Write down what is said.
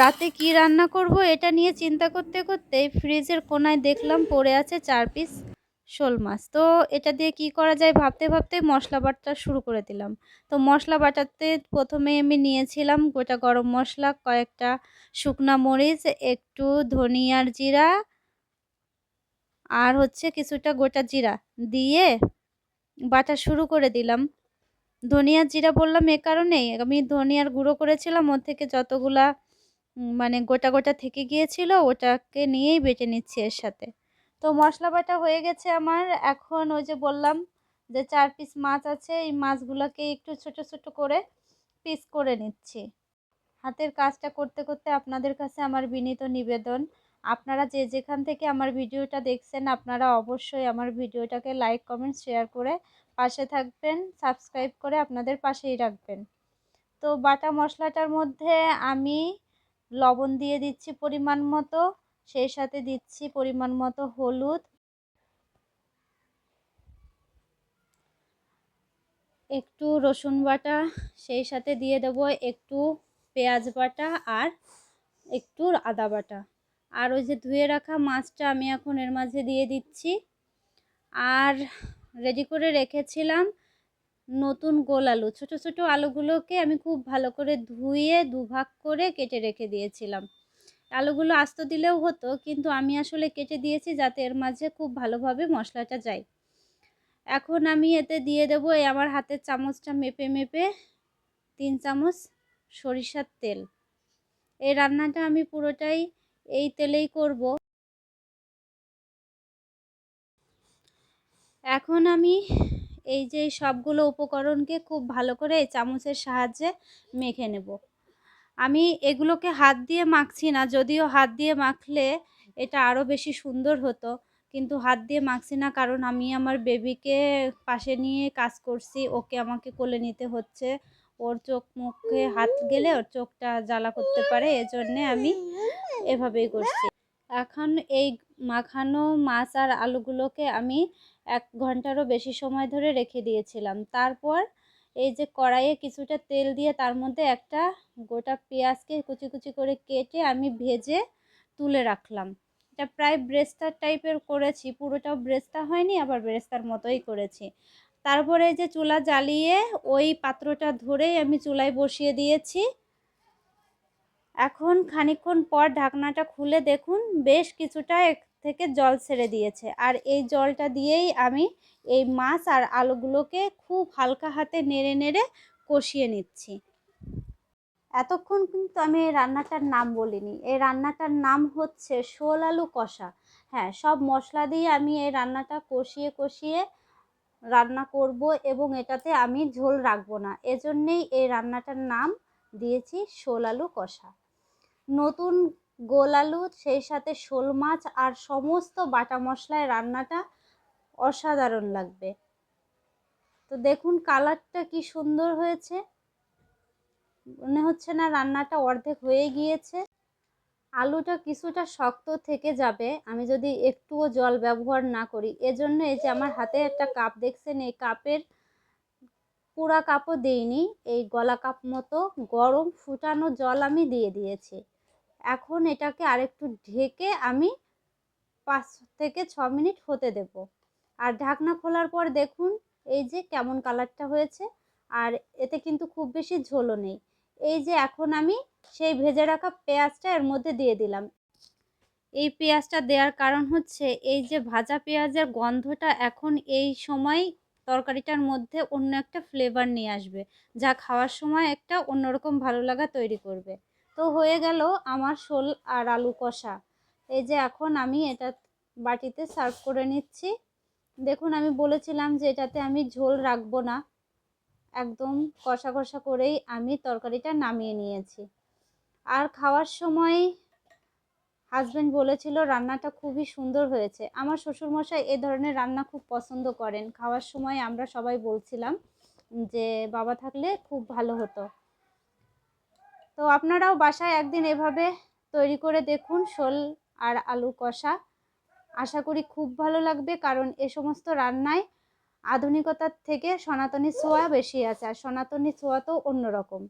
রাতে কি রান্না করব এটা নিয়ে চিন্তা করতে করতে ফ্রিজের কোনায় দেখলাম পড়ে আছে চার পিস শোল মাছ। তো এটা দিয়ে কি করা যায় ভাবতে ভাবতে মশলা বাটা শুরু করে দিলাম। তো মশলা বাটাতে প্রথমে আমি নিয়েছিলাম গোটা গরম মশলা, কয়েকটা শুকনা মরিচ, একটু ধনিয়ার জিরা আর হচ্ছে কিছুটা গোটা জিরা দিয়ে বাটা শুরু করে দিলাম। ধনিয়ার জিরা বললাম এ কারণেই। আমি ধনিয়ার গুঁড়ো করেছিলাম, ওর থেকে যতগুলা মানে গোটা গোটা থেকে গিয়েছিল, ওটাকে নিয়েই বেটে নিচ্ছি এর সাথে। তো মশলা বাটা হয়ে গেছে আমার। এখন ওই যে বললাম যে চার পিস মাছ আছে, এই মাছগুলোকে একটু ছোট ছোট করে পিস করে নিচ্ছি। হাতের কাজটা করতে করতে আপনাদের কাছে আমার বিনীত নিবেদন। আপনারা যে যেখান থেকে আমার ভিডিওটা দেখছেন, আপনারা অবশ্যই আমার ভিডিওটাকে লাইক কমেন্ট শেয়ার করে পাশে থাকবেন সাবস্ক্রাইব করে আপনাদের পাশেই রাখবেন। তো বাটা মশলাটার মধ্যে আমি লবণ দিয়ে দিচ্ছি পরিমাণ মতো, সেই সাথে দিচ্ছি পরিমাণ মতো হলুদ। একটু রসুন বাটা, সেই সাথে দিয়ে দেবো একটু পেঁয়াজ বাটা আর একটু আদা বাটা। আর ওই যে ধুয়ে রাখা মাছটা আমি এখন এর মাঝে দিয়ে দিচ্ছি। আর রেডি করে রেখেছিলাম নতুন গোল আলু। ছোট ছোট আলুগুলোকে আমি খুব ভালো করে ধুয়ে দুভাগ করে কেটে রেখে দিয়েছিলাম। আলুগুলো আস্ত দিলেও হতো, কিন্তু আমি আসলে কেটে দিয়েছি যাতে এর মাঝে খুব ভালোভাবে মশলাটা যায়। এখন আমি এতে দিয়ে দেবো এই আমার হাতের চামচটা মেপে মেপে তিন চামচ সরিষার তেল। এই রান্নাটা আমি পুরোটাই এই তেলেই করব। এখন আমি এই যে সবগুলো উপকরণকে খুব ভালো করে এই চামচের সাহায্যে মেখে নেব। আমি এগুলোকে হাত দিয়ে মাখছি না, যদিও হাত দিয়ে মাখলে এটা আরও বেশি সুন্দর হতো, কিন্তু হাত দিয়ে মাখছি না কারণ আমি আমার বেবিকে পাশে নিয়ে কাজ করছি, ওকে আমাকে কোলে নিতে হচ্ছে, ওর চোখ মুখে হাত গেলে ওর চোখটা জ্বালা করতে পারে, এজন্যে আমি এভাবেই করছি। এখন এই মাখানো মাছ আর আলুগুলোকে আমি এক ঘন্টারও বেশি সময় ধরে রেখে দিয়েছিলাম। তারপর এই যে কড়াইয়ে কিছুটা তেল দিয়ে তার মধ্যে একটা গোটা পেঁয়াজকে কুচি কুচি করে কেটে আমি ভেজে তুলে রাখলাম। এটা প্রায় ব্রেস্তার টাইপের করেছি, পুরোটাও ব্রেস্তা হয়নি, আবার ব্রেস্তার মতোই করেছি। তারপরে যে চুলা জ্বালিয়ে ওই পাত্রটা ধরেই আমি চুলায় বসিয়ে দিয়েছি। এখন খানিক্ষণ পর ঢাকনাটা খুলে দেখুন, বেশ কিছুটা থেকে জল ছেড়ে দিয়েছে। আর এই জলটা দিয়েই আমি এই মাছ আর আলুগুলোকে খুব হালকা হাতে নেড়ে নেড়ে কষিয়ে নিচ্ছি। এতক্ষণ কিন্তু আমি এই রান্নাটার নাম বলিনি। এই রান্নাটার নাম হচ্ছে শোল আলু কষা। হ্যাঁ সব মশলা দিয়ে আমি এই রান্নাটা কষিয়ে কষিয়ে রান্না করব এবং এটাতে আমি ঝোল রাখব না। এজন্যেই এই রান্নাটার নাম দিয়েছি শোল আলু কষা। নতুন গোল আলু সেই সাথে শোল মাছ আর সমস্ত বাটা মশলায় রান্নাটা অসাধারণ লাগবে। তো দেখুন কালারটা কি সুন্দর হয়েছে। মনে হচ্ছে না রান্নাটা অর্ধেক হয়ে গিয়েছে। আলুটা কিছুটা শক্ত থেকে যাবে, আমি যদি একটুও জল ব্যবহার না করি। এজন্য এই যে আমার হাতে একটা কাপ, দেখছেন এই কাপের পুরা কাপও দিইনি, এই গলা কাপ মতো গরম ফুটানো জল আমি দিয়ে দিয়েছি। এখন এটাকে আরেকটু ঢেকে আমি পাঁচ থেকে ছ মিনিট হতে দেব। আর ঢাকনা খোলার পর দেখুন এই যে কেমন কালারটা হয়েছে। আর এতে কিন্তু খুব বেশি ঝোলও নেই। এই যে এখন আমি সেই ভেজে রাখা পেঁয়াজটা এর মধ্যে দিয়ে দিলাম। এই পেঁয়াজটা দেওয়ার কারণ হচ্ছে এই যে ভাজা পেঁয়াজের গন্ধটা এখন এই সময় তরকারিটার মধ্যে অন্য একটা ফ্লেভার নিয়ে আসবে, যা খাওয়ার সময় একটা অন্যরকম ভালো লাগা তৈরি করবে। তো হয়ে গেল আমার শোল আর আলু কষা। এই যে এখন আমি এটা বাটিতে সার্ভ করে নিচ্ছি। দেখুন, আমি বলেছিলাম যে এটাতে আমি ঝোল রাখব না। একদম কষা কষা করেই আমি তরকারিটা নামিয়ে নিয়েছি। আর খাওয়ার সময় হাজব্যান্ড বলেছিল, রান্নাটা খুবই সুন্দর হয়েছে। আমার শ্বশুরমশাই এ ধরনের রান্না খুব পছন্দ করেন। খাওয়ার সময় আমরা সবাই বলছিলাম যে, বাবা থাকলে খুব ভালো হতো। তো আপনারাও বাসায় একদিন এভাবে তৈরি করে দেখুন শোল আর আলু কষা। আশা করি খুব ভালো লাগবে কারণ এ সমস্ত রান্নায় আধুনিকতার থেকে সনাতনী ছোঁয়া বেশি আছে আর সনাতনী ছোঁয়া তো অন্যরকম।